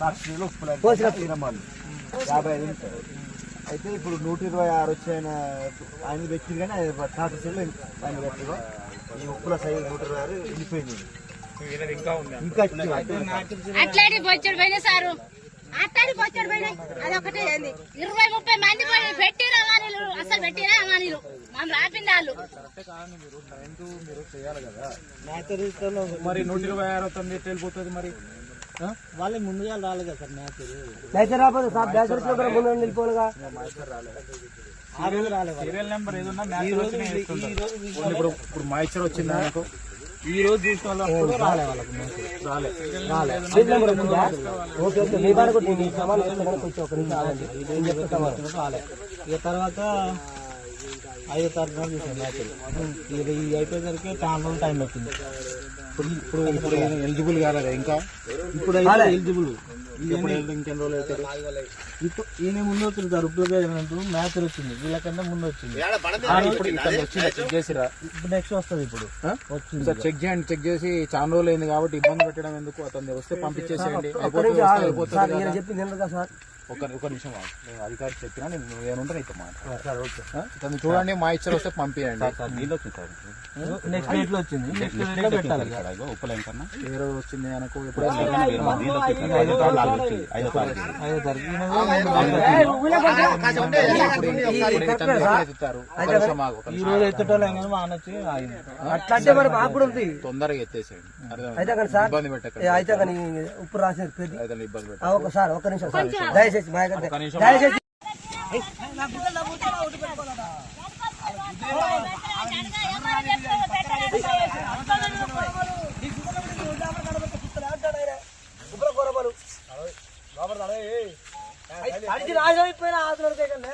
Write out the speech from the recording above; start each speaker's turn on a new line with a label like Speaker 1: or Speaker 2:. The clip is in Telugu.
Speaker 1: ఫ్యాక్టరీలో తినమాలి యాభై ఐదు ఉంటాయి అయితే ఇప్పుడు నూట ఇరవై ఆరు వచ్చాయన ఆయన వ్యక్తి కానీ ట్రాక్టర్ సైడ్లో ఆయన ఈ ఉప్పుల సైజు నూట ఇరవై ఆరు వెళ్ళిపోయింది. ఇంకా ఎక్కువ.
Speaker 2: అట్లాంటి బొచ్చడు పోయినా సారు. అట్లాంటి బొచ్చడు పోయినాయి. అదొకటే ఏంది? ఇరవై ముప్పై మంది పోయి పెట్టిన అమానీలు అసలు పెట్టిన అమానీలు మనం రాపింది వాళ్ళు.
Speaker 3: మరి నూట ఇరవై ఆరు తొమ్మిది వెళ్ళిపోతుంది మరి?
Speaker 4: వాళ్ళే ముందుగా రాలేదు కదా సార్ మ్యాచ్ అయితే రాకపోతే సార్ కూడా ముందు నిలిపోనుగా ఆ రోజు రాలేదు
Speaker 3: సీరియల్ నెంబర్ ఏదన్నా మ్యాచ్. ఇప్పుడు ఇప్పుడు మాయిచర్ వచ్చింది అనుకో. ఈ రోజు చూసిన వాళ్ళు
Speaker 4: రాలే వాళ్ళకి
Speaker 3: రాలే.
Speaker 4: రాలే. తర్వాత ఐదో తారీఖు నాడు చూసాను మ్యాచ్. ఇది ఇది అయిపోయేసరికి చాలా రోజులు టైం పట్టింది.
Speaker 3: ఇప్పుడు ఇప్పుడు ఇప్పుడు ఎలిజిబుల్ కాలేదు ఇంకా?
Speaker 4: ఇప్పుడు అయితే ఎలిజిబుల్
Speaker 3: ఇప్పుడు ఇంకెన్ని రోజులు అవుతారు?
Speaker 4: ఇప్పుడు ఈయన ముందు వచ్చింది సార్ ఇప్పుడు మ్యాచ్ వచ్చింది. వీళ్ళకన్నా ముందు వచ్చింది
Speaker 3: వచ్చింది చేసిరా?
Speaker 4: ఇప్పుడు నెక్స్ట్ వస్తుంది ఇప్పుడు? వచ్చింది
Speaker 3: సార్ చెక్ చేయండి చెక్ చేసి చాలా రోజులు అయింది కాబట్టి ఇబ్బంది పెట్టడం ఎందుకు? అతను వస్తే పంపించేసేయండి.
Speaker 4: చెప్పింది సార్.
Speaker 3: ఒక ఒక నిమిషం ఆగు. నేను అధికారి చెప్పినా నేను మాట
Speaker 4: సార్ ఓకే.
Speaker 3: తను చూడండి మా ఇచ్చర్ వస్తే పంపించండి
Speaker 4: నెక్స్ట్ డేట్లో వచ్చింది. నెక్స్ట్ డేట్లో పెట్టాలి
Speaker 3: ఏ రోజు వచ్చింది అనుకో ఎప్పుడు
Speaker 4: ఐదో తారీఖు
Speaker 3: ఒక ఆగు, ఒక
Speaker 4: ఈ రోజు కానీ మా వచ్చి ఆగింది
Speaker 5: అట్లా అంటే మరి మాకు కూడా ఉంది.
Speaker 3: తొందరగా ఎత్తేసేయండి.
Speaker 5: అయితే? కానీ సార్
Speaker 3: ఇబ్బంది పెట్టకండి.
Speaker 5: అయితే కానీ ఉప్పు రాసేది
Speaker 3: అయితే ఇబ్బంది
Speaker 5: ఒకసారి ఒక్క నిమిషం సార్. దయచేసి దయచేసి అడిగి రాజమైపోయిన ఆదులకే కన్నా.